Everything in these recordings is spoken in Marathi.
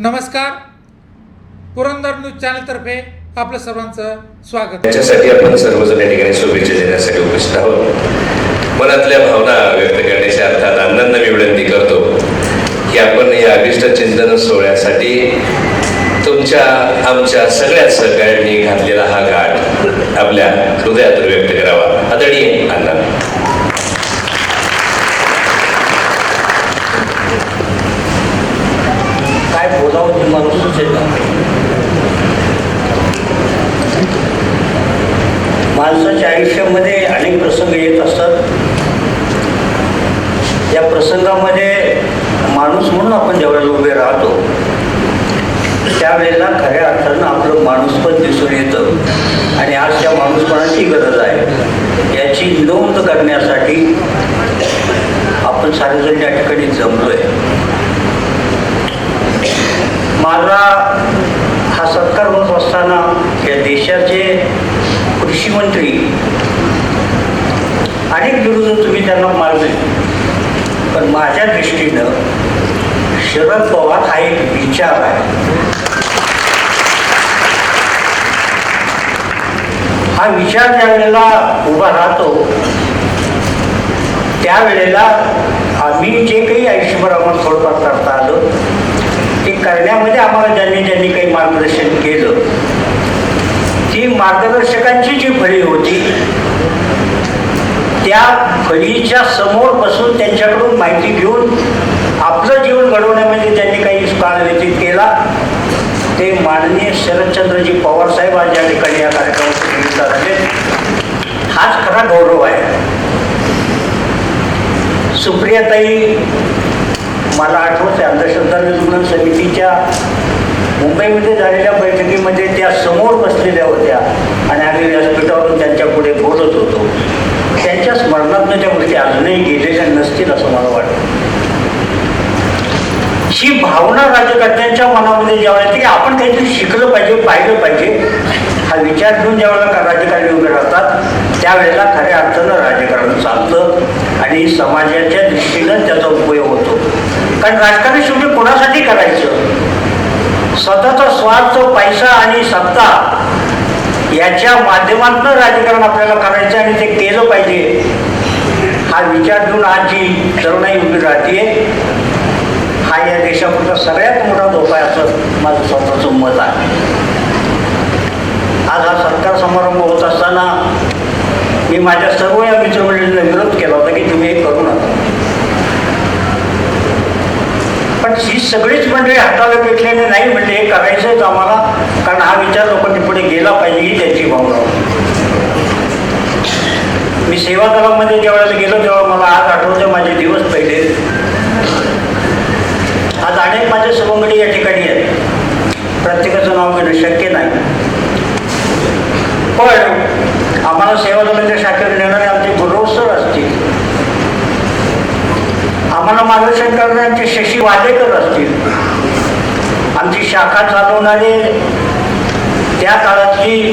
नमस्कार. पुरंदर न्यूज चॅनलतर्फे आपलं सर्वांचं स्वागत. त्याच्यासाठी आपण सर्वजण या ठिकाणी शुभेच्छा देण्यासाठी उपस्थित आहोत. मनातल्या भावना व्यक्त करण्याच्या अर्थात अण्णांना मी विनंती करतो की आपण या अभिष्ट चिंतन सोहळ्यासाठी तुमच्या आमच्या सगळ्या सहकार्यांनी घातलेला हा गाठ आपल्या हृदयातून व्यक्त करावा आदरणीय अण्णा काय बोलावं ते मला सुचेल माणसाच्या आयुष्यामध्ये अनेक प्रसंग येत असतात या प्रसंगामध्ये माणूस म्हणून आपण ज्यावेळेला उभे राहतो त्यावेळेला खऱ्या अर्थानं आपलं माणूसपण दिसून येतं. आणि आज त्या माणूसपणाची गरज आहे. याची नोंद करण्यासाठी आपण सारेजण या ठिकाणी जमलोय. माझा हा सत्कार होत असताना या देशाचे कृषी मंत्री अनेक विरोध तुम्ही त्यांना मारले. पण माझ्या दृष्टीनं शरद पवार हा एक विचार आहे. हा विचार ज्या वेळेला उभा राहतो त्यावेळेला आम्ही जे काही आयुष्यभर आम्हाला थोडंफार करता आलो ते करण्यामध्ये आम्हाला ज्यांनी ज्यांनी काही मार्गदर्शन केलं ती मार्गदर्शकांची जी फळी होती त्या फळीच्या समोर बसून त्यांच्याकडून माहिती घेऊन आपलं जीवन घडवण्यामध्ये त्यांनी काही काळ व्यतीत केला. ते माननीय शरदचंद्रजी पवार साहेब आज या ठिकाणी या कार्यक्रमाचे निमित्त असले हाच खरा गौरव आहे. सुप्रियाताई मला आठवत आहे अंधश्रद्धा निर्मूलन समितीच्या मुंबईमध्ये झालेल्या बैठकीमध्ये त्या समोर बसलेल्या होत्या आणि आम्ही व्यासपीठावरून त्यांच्या पुढे बोलत होतो. त्यांच्या स्मरणातून त्या गोष्टी अजूनही गेलेल्या नसतील असं मला वाटतं. ही भावना राजकारण्यांच्या मनामध्ये जेव्हा येते की आपण काहीतरी शिकलं पाहिजे पाहिलं पाहिजे हा विचार घेऊन ज्यावेळेला राजकारणी उभे राहतात त्यावेळेला खऱ्या अर्थानं राजकारण चालतं आणि समाजाच्या दृष्टीनं त्याचा उपयोग होतो. कारण राजकारण शेवटी कोणासाठी करायचं? स्वतःचा स्वार्थ पैसा आणि सत्ता याच्या माध्यमातून राजकारण आपल्याला करायचं आणि ते केलं पाहिजे. हा विचार घेऊन आज जी तरुणाई उभी राहते हा या देशापुरता सगळ्यात मोठा धोका आहे असं माझं स्वतःचं मत आहे. आज हा सत्कार समारंभ होत असताना मी माझ्या सर्व या मित्रमंडळींना विरोध केला होता की तुम्ही हे करू नका. पण ही सगळीच मंडळी हाताला पेटल्याने नाही म्हणजे हे करायचंच आम्हाला कारण हा विचार लोकांनी पुढे गेला पाहिजे ही त्यांची भावना होती. मी सेवा दलामध्ये ज्यावेळेला गेलो तेव्हा मला आज आठवतं माझे दिवस पहिले. अनेक माझे सवंगडी या ठिकाणी आहेत. प्रत्येकाचं नाव घेणं शक्य नाही. पण आम्हाला सेवा दलाच्या शाखेवर नेणारे आमचे गुरव सर असतील. आम्हाला मार्गदर्शन करणारे आमचे शशी वाडेकर असतील. आमची शाखा चालवणारे त्या काळातली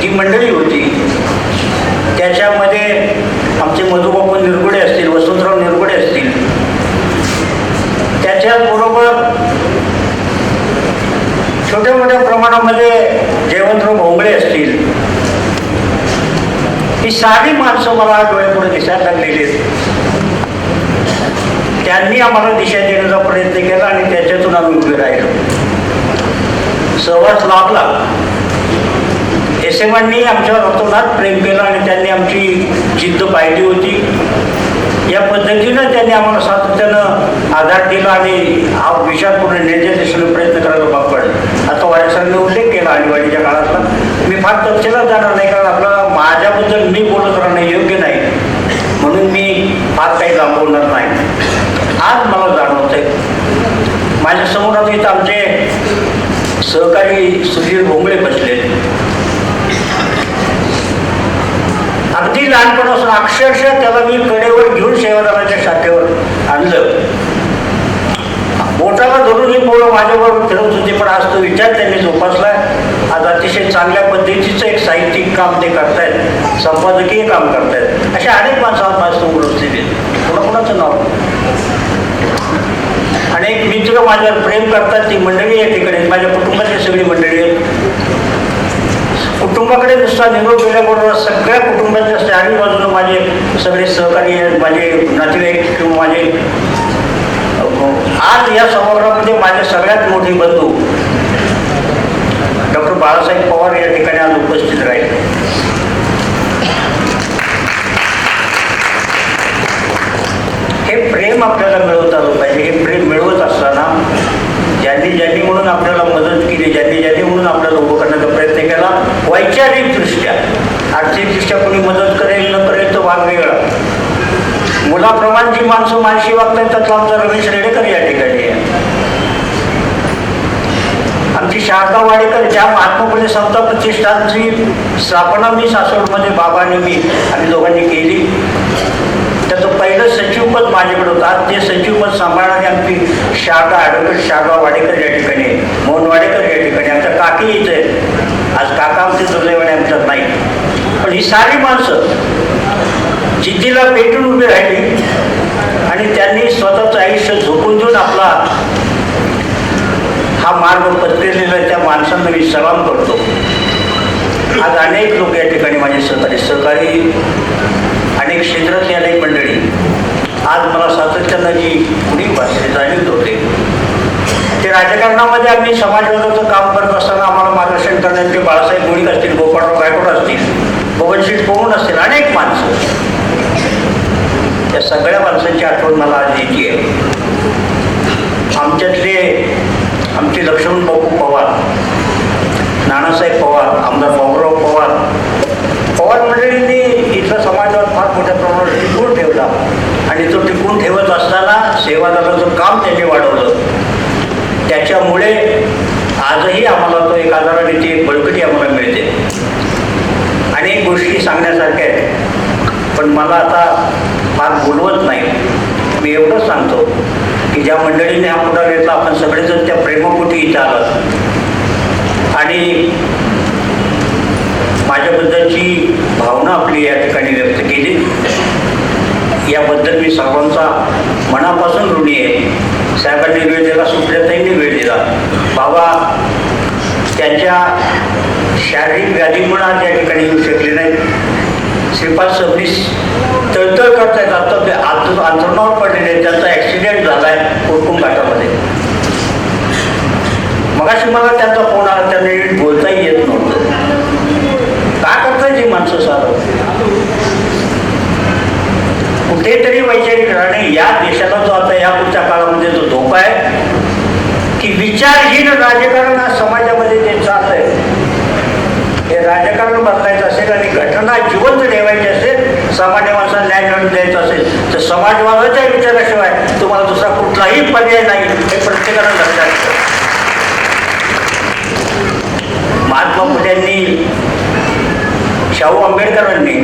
जी मंडळी होती त्याच्यामध्ये आमचे मधुबापू निरगुडे असतील वसंतराव निरगुडे त्याच्याचबरोबर छोट्या मोठ्या प्रमाणामध्ये जयवंतराव भोंगळे असतील. ही सारी माणसं मला डोळ्यापुढे दिसायला लागलेली आहेत. त्यांनी आम्हाला दिशा देण्याचा प्रयत्न केला आणि त्याच्यातून आम्ही उभे राहिलो. सहवास लाभला. एस एमांनी आमच्यावर अतोनात प्रेम केलं आणि त्यांनी आमची जिद्द पाहिली होती. या पद्धतीनं त्यांनी आम्हाला साथ आधार दिला आणि हा विचार पूर्ण नेत्या दिशेने प्रयत्न करायला भाग पडला आता वारसांनी उल्लेख केला आणीबाणीच्या काळातला. मी फार तपशिलात जाणार नाही कारण आपलं माझ्याबद्दल मी बोलत राहणं योग्य नाही. म्हणून मी फार काही लांबवणार नाही. आज मला जाणवत आहे माझ्यासमोर आता इथं आमचे सहकारी सुधीर भोंगळे बसले. अगदी लहानपणापासून अक्षरशः त्याला मी कडेवर घेऊन सेवादाराच्या शाखेवर आणलं. बोटाला धरून ही पोरं माझ्याबरोबर फिरवत होती पण आज तो विचार त्यांनी जोपासला आज अतिशय चांगल्या पद्धतीचं एक साहित्यिक काम ते करतायत संपादकीय काम करतायत. अशा अनेक माणसं आज माझ्यासमोर असलेली आहेत. कोणाकोणाचं नाव? अनेक मित्र माझ्यावर प्रेम करतात ती मंडळी आहे तिकडे. माझ्या कुटुंबातली सगळी मंडळी आहेत. कुटुंबाकडे नुसता निरोप गेल्याबरोबर सगळ्या कुटुंबाच्या चारही बाजूला माझे सगळे सहकारी आहेत माझे नातेवाईक किंवा माझे आज या समारोहामध्ये माझे सगळ्यात मोठे बंधू डॉक्टर बाळासाहेब पवार या ठिकाणी आज उपस्थित राहील हे प्रेम आपल्याला मिळवता आलं पाहिजे हे प्रेम मिळवत असताना ज्यांनी ज्यांनी म्हणून आपल्याला मदत केली ज्यांनी ज्यांनी म्हणून आपल्याला उभं करण्याचा प्रयत्न केला वैचारिकदृष्ट्या आर्थिकदृष्ट्या कोणी मदत करेल न करेल तो भाग वेगळा मुलाप्रमाणे जी माणसं मानशी वागतात त्यातला आमचा रमेश रेडेकर या ठिकाणी आहे आमची शारदा वाडेकर ज्या महात्मा फुले समता प्रतिष्ठानची स्थापना मी सासवडमध्ये बाबाने मी आम्ही दोघांनी केली. त्याचं पहिलं सचिवपद माझ्याकडे होतं. ते सचिवपद सांभाळणारी आमची शारदा ॲडव्होकेट शारदा वाडेकर या ठिकाणी मोहन वाडेकर या ठिकाणी आमच्या काकी इथे आज काका आमचे दुर्दैवाने आमच्यात नाही. पण ही सारी माणसं जिद्दीला पेटून उभी राहिली आणि त्यांनी स्वतःचं आयुष्य झोपून देऊन आपला हा मार्ग पत्करलेला त्या माणसांना मी सलाम करतो. आज अनेक लोक या ठिकाणी माझे सहकारी सहकारी अनेक क्षेत्रातली अनेक मंडळी आज मला सातत्यानं जी कुणी भाषणे जाणीव होते. ते राजकारणामध्ये आम्ही समाजवादाचं काम करत असताना आम्हाला मार्गदर्शन करण्याचे बाळासाहेब मुळीक असतील गोपाळराव गायकवाड असतील बबनशीठ पवन असतील अनेक माणसं. या सगळ्या माणसांची आठवण मला आज यायची आहे. आमच्यातले आमचे लक्ष्मण बापू पवार नानासाहेब पवार आमदार बाबूराव पवार. पवार मंडळींनी इथला समाजावर फार मोठ्या प्रमाणावर टिकून ठेवला. आणि तो टिकून ठेवत असताना सेवादाराचं काम त्यांनी वाढवलं. त्याच्यामुळे आजही आम्हाला तो एक आधाराने ती एक बळकटी आम्हाला मिळते. अनेक गोष्टी सांगण्यासारख्या आहेत. पण मला आता फार बोलवत नाही. मी एवढंच सांगतो की ज्या मंडळीने हा पुढार घेतला आपण सगळेच त्या आणि माझ्याबद्दलची भावना आपली या ठिकाणी व्यक्त केली. याबद्दल मी सर्वांचा मनापासून ऋणी आहे. साहेबांनी वेळ दिला सुप्रियाताईंनी वेळ दिला. बाबा त्यांच्या शारीरिक व्याधीमुळे आज या ठिकाणी येऊ शकले नाही श्रीपाद सबनीस तळतळ करतायत. आता ते आत अंतरणावर पडलेले आहेत. त्यांचा ॲक्सिडेंट झाला आहे कोटकुम घाटामध्ये मगाशी मला त्यांचा फोन आला त्यांना नीट बोलताही येत नव्हतं. का करताय ती माणसं सारं? कुठेतरी वैचारिक राहणे या देशाला जो आता या पुढच्या काळामध्ये जो धोका आहे की विचारहीन राजकारण हा समाजामध्ये जे चाललंय हे राजकारण बदलायचं असेल आणि घटना जिवंत ठेवायची असेल सामान्य माणसाला न्याय मिळवून द्यायचा असेल तर समाजवादाच्या विचाराशिवाय तुम्हाला दुसरा कुठलाही पर्याय नाही हे प्रत्येकाला लक्षात ठेवा महात्मा फुल्यांनी शाहू आंबेडकरांनी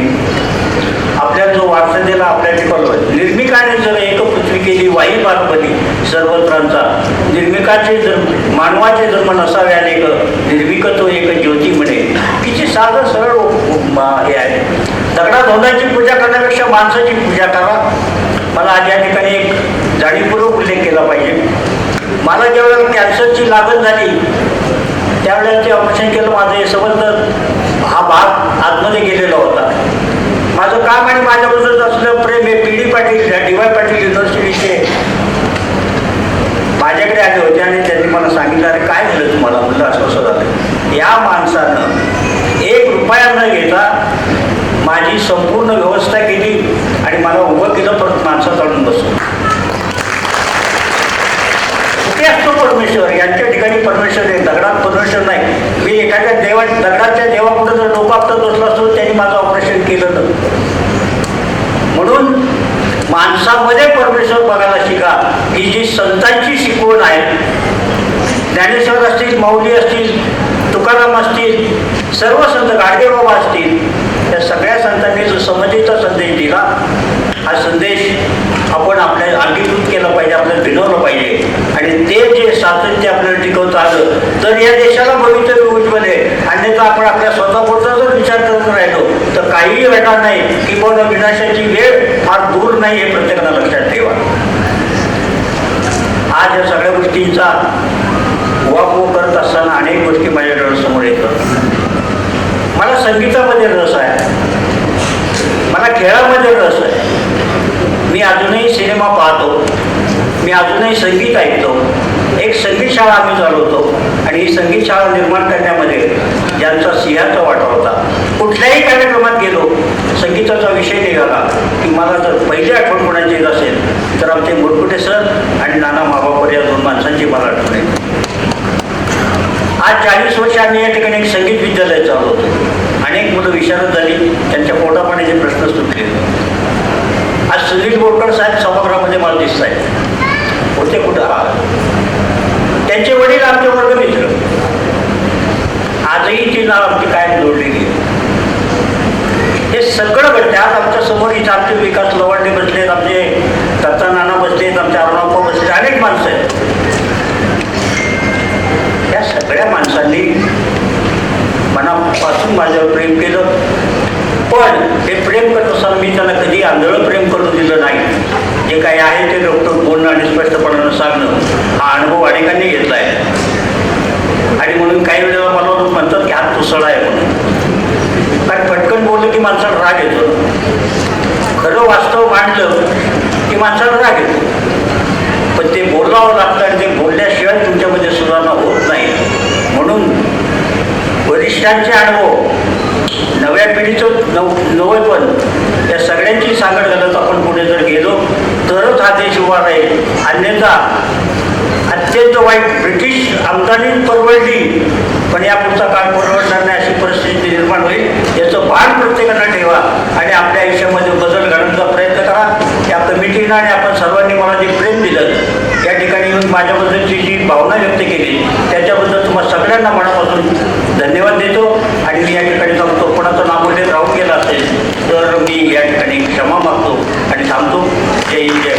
आपल्या जो वारसा दिला आपल्या ठिकाणी निर्मिकाने जर एक पृथ्वी केली वाई बालपणी सर्वत्रांचा निर्मिकाचे जर मानवाचे जन्म नसावे अनेक निर्मिक तो एक ज्योती म्हणे. तिची साधं सरळ हे आहे. दगडा धोंडाची पूजा करण्यापेक्षा माणसाची पूजा करा. मला आज या ठिकाणी एक जाणीवपूर्वक उल्लेख केला पाहिजे. मला ज्यावेळेला कॅन्सरची लागण झाली त्यावेळेला ते ऑपरेशन केलं माझं हे हा भाग आतमध्ये गेलेला होता. माझं काम आणि माझ्याबद्दल असलं प्रेम हे P D Patil D Y Patil युनिव्हर्सिटीचे माझ्याकडे आले होते आणि त्यांनी मला सांगितलं अरे काय झालं तुम्हाला? म्हणलं असं असं झालं. या माणसानं एक रुपया न घेता माझी संपूर्ण व्यवस्था केली आणि मला उभं केलं परत माणसात आणून बसवलं कुठे असतो परमेश्वर यांच्या ठिकाणी परमेश्वर आहे दगडात परमेश्वर नाही मी जेव्हा देवा जेव्हा जर डोकं आपटत असतो त्यांनी माझं ऑपरेशन केलं नव्हतं. म्हणून माणसामध्ये परमेश्वर बघायला शिका ही जी संतांची शिकवण आहे ज्ञानेश्वर असतील माऊली असतील तुकाराम असतील सर्व संत गाडगेबाबा असतील या सगळ्या संतांनी जो समतेचा संदेश दिला हा संदेश आपण आपल्या अंगीकृत केला पाहिजे आपल्याला भिनवलं पाहिजे. आणि ते जे सातत्य आपल्याला टिकवता आलं तर या देशाला भवितव्य उज्ज्वल आहे. अन्यथा आपण आपल्या स्वतःपुरता जर विचार करत राहिलो तर काहीही घडणार नाही. किंवा विनाशाची वेळ फार दूर नाही हे प्रत्येकाला लक्षात ठेवा. आज या सगळ्या गोष्टींचा उहापोह करत असताना अनेक गोष्टी माझ्या डोळ्यासमोर येतात. मला संगीतामध्ये रस आहे. मला खेळामध्ये रस आहे. मी अजूनही सिनेमा पाहतो. मी अजूनही संगीत ऐकतो. एक संगीत शाळा आम्ही चालवतो. आणि ही संगीत शाळा निर्माण करण्यामध्ये ज्यांचा सिंहाचा वाटा होता. कुठल्याही कार्यक्रमात गेलो संगीताचा विषय निघाला की मला जर पहिली आठवण कोणाची येत असेल तर आमचे मुरकुटे सर आणि नाना माबापर या दोन माणसांची मला आठवण येते आज चाळीस वर्ष आम्ही या ठिकाणी एक संगीत विद्यालय चालवतो अनेक मुलं विशारद झाली त्यांच्या पोटापाण्याचे प्रश्न सुटले. आज सुनील बोरकर साहेब सभागृहामध्ये मला दिसत आहेत होते कुठं? आहात त्यांचे वडील आमचे वर्गमित्र. आजही नाव आमची कायम जोडलेली आहे हे सगळं घडते आज आमच्यासमोर इथे आमचे विकास लवाडे बसलेत आमचे दत्ता नाना बसलेत आमचे अरुणाप्पा बसले अनेक माणसं आहेत. या सगळ्या माणसांनी मनापासून माझ्यावर प्रेम केलं. पण हे प्रेम करत असताना मी त्यांना कधी आंधळं प्रेम करून दिलं नाही. जे काही आहे ते डॉक्टर बोलणं आणि स्पष्टपणानं सांगणं हा अनुभव अनेकांनी घेतला आहे आणि म्हणून काही वेळेला मला म्हणतात की हात पुसळा आहे म्हणून. कारण पटकन बोललं की माणसाला राग येतो. खरं वास्तव मांडलं की माणसाला राग येतो. पण ते बोलावं लागतं आणि ते बोलल्याशिवाय तुमच्यामध्ये सुधारणा होत नाही. म्हणून वरिष्ठांचे अनुभव नव्या पिढीचं नव नवयपण या सगळ्यांची सांगड घालत आपण पुढे जर गेलो तरच हा देश उभा राहील. अन्यथा अत्यंत वाईट ब्रिटिश आमदानी परवडली पण या पुढचा काळ परवडणार नाही अशी परिस्थिती निर्माण होईल याचं भान प्रत्येकानं ठेवा आणि आपल्या आयुष्यामध्ये बदल घडवण्याचा प्रयत्न करा. या कमिटीनं आणि आपण सर्वांनी मला जे प्रेम दिलं या ठिकाणी येऊन माझ्याबद्दलची जी भावना व्यक्त केली त्याच्याबद्दल तुम्हाला सगळ्यांना मनापासून धन्यवाद देतो. आणि मी या ठिकाणी सांगतो कोणाचं नामोल्लेख राहून गेला असेल तर मी या ठिकाणी क्षमा मागतो आणि थांबतो. जय जय